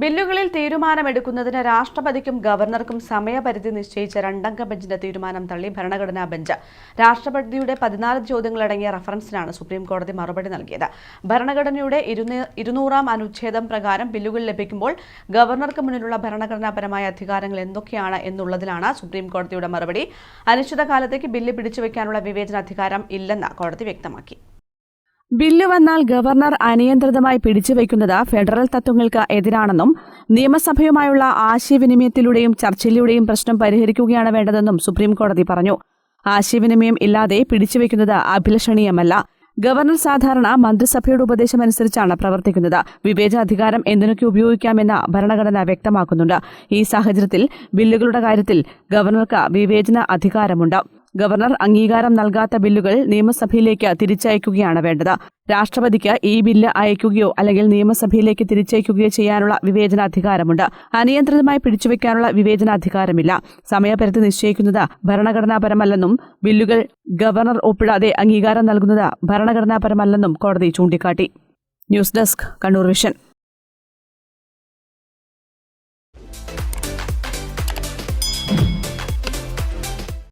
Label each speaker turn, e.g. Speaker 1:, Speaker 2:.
Speaker 1: ബില്ലുകളിൽ തീരുമാനമെടുക്കുന്നതിന് രാഷ്ട്രപതിക്കും ഗവർണർക്കും സമയപരിധി നിശ്ചയിച്ച രണ്ടംഗ ബെഞ്ചിന്റെ തീരുമാനം തള്ളി ഭരണഘടനാ ബെഞ്ച്. രാഷ്ട്രപതിയുടെ പതിനാല് ചോദ്യങ്ങളടങ്ങിയ റഫറൻസിനാണ് സുപ്രീം കോടതി മറുപടി നൽകിയത്. ഭരണഘടനയുടെ ഇരുന്നൂ- ഇരുന്നൂറാം അനുച്ഛേദം പ്രകാരം ബില്ലുകൾ ലഭിക്കുമ്പോൾ ഗവർണർക്ക് മുന്നിലുള്ള ഭരണഘടനാപരമായ അധികാരങ്ങൾ എന്തൊക്കെയാണ് എന്നുള്ളതിലാണ് സുപ്രീം കോടതിയുടെ മറുപടി. അനിശ്ചിതകാലത്തേക്ക് ബില്ല് പിടിച്ചുവെക്കാനുള്ള വിവേചനാധികാരം ഇല്ലെന്ന് കോടതി വ്യക്തമാക്കി. ബില്ല് വന്നാൽ ഗവർണർ അനിയന്ത്രിതമായി പിടിച്ചുവയ്ക്കുന്നത് ഫെഡറൽ തത്വങ്ങൾക്ക് എതിരാണെന്നും നിയമസഭയുമായുള്ള ആശയവിനിമയത്തിലൂടെയും ചർച്ചയിലൂടെയും പ്രശ്നം പരിഹരിക്കുകയാണ് വേണ്ടതെന്നും സുപ്രീംകോടതി പറഞ്ഞു. ആശയവിനിമയം ഇല്ലാതെ പിടിച്ചുവയ്ക്കുന്നത് അഭിലഷണീയമല്ല. ഗവർണർ സാധാരണ മന്ത്രിസഭയുടെ ഉപദേശമനുസരിച്ചാണ് പ്രവർത്തിക്കുന്നത്. വിവേചനാധികാരം എന്തിനൊക്കെ ഉപയോഗിക്കാമെന്ന് ഭരണഘടന വ്യക്തമാക്കുന്നുണ്ട്. ഈ സാഹചര്യത്തിൽ ബില്ലുകളുടെ കാര്യത്തിൽ ഗവർണർക്ക് വിവേചന അധികാരമുണ്ട്. ഗവർണർ അംഗീകാരം നൽകാത്ത ബില്ലുകൾ നിയമസഭയിലേക്ക് തിരിച്ചയക്കുകയാണ് വേണ്ടത്. രാഷ്ട്രപതിക്ക് ഈ ബില്ല് അയക്കുകയോ അല്ലെങ്കിൽ നിയമസഭയിലേക്ക് തിരിച്ചയക്കുകയോ ചെയ്യാനുള്ള വിവേചനാധികാരമുണ്ട്. അനിയന്ത്രിതമായി പിടിച്ചുവെക്കാനുള്ള വിവേചനാധികാരമില്ല. സമയപരിധി നിശ്ചയിക്കുന്നത് ഭരണഘടനാപരമല്ലെന്നും ബില്ലുകൾ ഗവർണർ ഒപ്പിടാതെ അംഗീകാരം നൽകുന്നത് ഭരണഘടനാപരമല്ലെന്നും കോടതി ചൂണ്ടിക്കാട്ടി. News desk Kannur Vision.